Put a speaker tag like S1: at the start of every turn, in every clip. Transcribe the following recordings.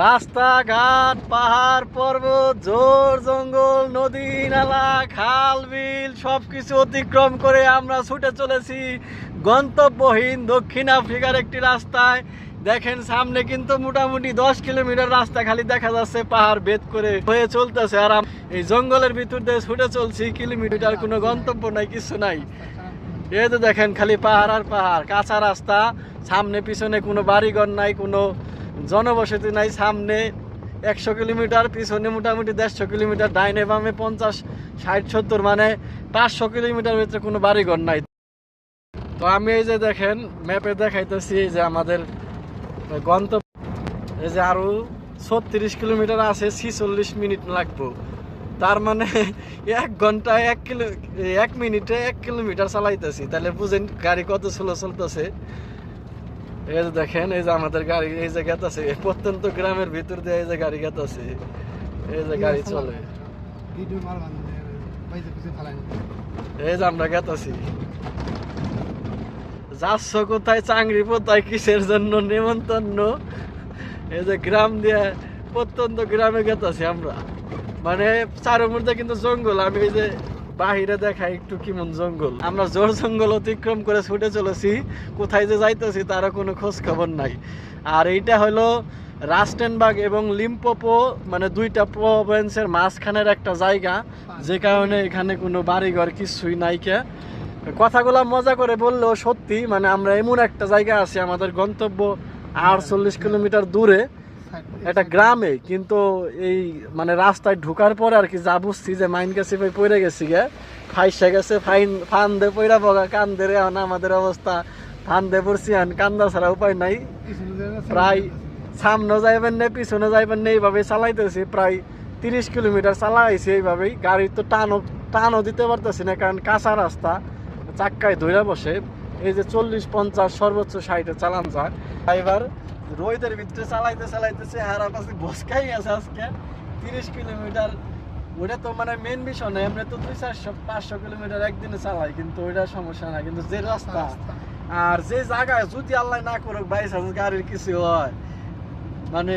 S1: রাস্তাঘাট, পাহাড়, পর্বত, জোর, জঙ্গল, নদী, নালা, খাল, বিল সব কিছু অতিক্রম করে আমরা ছুটে চলেছি গন্তব্যহীন দক্ষিণ আফ্রিকার একটি রাস্তায়। দেখেন, সামনে কিন্তু মোটামুটি দশ কিলোমিটার রাস্তা খালি দেখা যাচ্ছে, পাহাড় বেদ করে হয়ে চলতেছে। আর এই জঙ্গলের ভিতর দিয়ে ছুটে চলছি, কিলোমিটার কোনো গন্তব্য নাই, কিছু নাই। এই তো দেখেন, খালি পাহাড় আর পাহাড়, কাঁচা রাস্তা, সামনে পিছনে কোনো বাড়িঘর নাই, কোনো জনবসতি নাই সামনে একশো কিলোমিটার, পিছনে মোটামুটি দেড়শো কিলোমিটার, ডাইনে বামে পঞ্চাশ, ষাট, সত্তর মানে পাঁচশো কিলোমিটার ভিতরে কোনো বাড়িঘর নাই। তো আমি এই যে দেখেন, ম্যাপে দেখাইতেছি যে আমাদের গন্তব্য। এই যে আরও ছত্রিশ কিলোমিটার আছে, ছিচল্লিশ মিনিট লাগবো। তার মানে এক ঘন্টায় এক কিলো, এক মিনিটে এক কিলোমিটার চালাইতেছি। তাহলে বুঝেন গাড়ি কত স্লো চলতেছে। এই যে দেখেন এই যে আমাদের গাড়ি এই যে গেতাছে প্রত্যন্ত গ্রামের ভিতর দিয়ে এই যে গাড়ি গেতাছে এই যে গাড়ি চলে। এই যে আমরা গেতাছি যাচ্ছ কোথায় চাংড়ি কোথায় কিসের জন্য? নেমন্তন্ন এই যে গ্রাম দিয়ে প্রত্যন্ত গ্রামে গেতাছি আমরা। মানে চারোর মধ্যে কিন্তু জঙ্গল আমি এই যে বাহিরে দেখাই একটু কেমন জঙ্গল? আমরা জোর জঙ্গল অতিক্রম করে ছুটে চলেছি, কোথায় যে যাইতেছি তারও কোনো খোঁজ খবর নাই। আর এইটা হলো রাস্টেনবাগ এবং লিম্পোপো মানে দুইটা প্রভিন্সের মাঝখানের একটা জায়গা, যে কারণে এখানে কোনো বাড়িঘর কিছুই নাইকা কথাগুলো মজা করে বললেও সত্যি মানে আমরা এমন একটা জায়গা আছি, আমাদের গন্তব্য আটচল্লিশ কিলোমিটার দূরে। একটা গ্রামে কিন্তু এই মানে রাস্তায় ঢুকার পরে আর কি যা বুঝছি যে মাইন গেছে ভাই পড়ে গেছি গে। ফাইসা গেছে ফাইন ফান দে পইরা বগা কান্দে রে এখন আমাদের অবস্থা। ফান দে পড়ছি এখন কান্দা ছাড়া উপায় নাই। প্রায় সামনে যাইবেন না পিছনে যাইবেন না এইভাবে চালাইতেছি। প্রায় তিরিশ কিলোমিটার চালাইছি এইভাবেই। গাড়ি তো টানও টানও দিতে পারতেছি না কারণ কাঁচা রাস্তা চাক্কায় ধইরা বসে। এই যে চল্লিশ পঞ্চাশ সর্বোচ্চ ষাটে চালান যায়। ড্রাইভার রোদের ভিতরে চালাইতে চালাইতেছে হারা পাশে বসকাই আছে আজকে। তিরিশ কিলোমিটার। ওটা তো মানে মেন বিষয় না এমনি তো দুই চারশো পাঁচশো কিলোমিটার একদিনে চালাই কিন্তু ওইটা সমস্যা না কিন্তু যে রাস্তা আর যে জায়গায় যদি আল্লাহ না করুক বাই চান্স গাড়ির কিছু হয়। মানে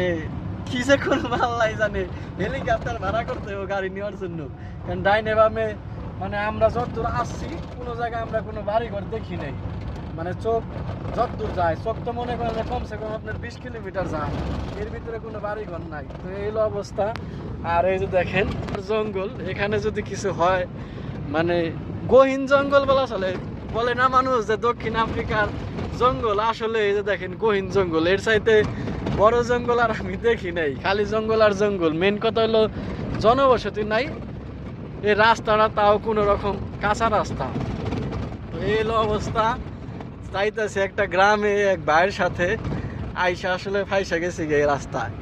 S1: কি যে করব আল্লাহ জানে। হেলিকপ্টার ভাড়া করতে হবে গাড়ি নেওয়ার জন্য। কারণ ডাইনে বামে মানে আমরা যতদূর আসছি কোনো জায়গায় আমরা কোনো বাড়ি ঘর দেখি নাই। মানে চোখ যত দূর যায়, চোখ তো মনে করেন কমসে কম আপনার বিশ কিলোমিটার যায়। এর ভিতরে কোনো বাড়ি ঘর নাই। তো এই হলো অবস্থা। আর এই যে দেখেন, জঙ্গল। এখানে যদি কিছু হয় মানে গহীন জঙ্গল বলা চলে। বলে না মানুষ যে দক্ষিণ আফ্রিকার জঙ্গল। আসলে এই যে দেখেন, গহীন জঙ্গল। এর চাইতে বড় জঙ্গল আর আমি দেখি নাই। খালি জঙ্গল আর জঙ্গল। মেন কথা হলো, জনবসতি নাই। এই রাস্তাটা তাও কোনো রকম কাঁচা রাস্তা। তো এই অবস্থা। চাইতেছে একটা গ্রামে এক ভাইয়ের সাথে আইসা আসলে ফাইসা গেছে এই রাস্তায়।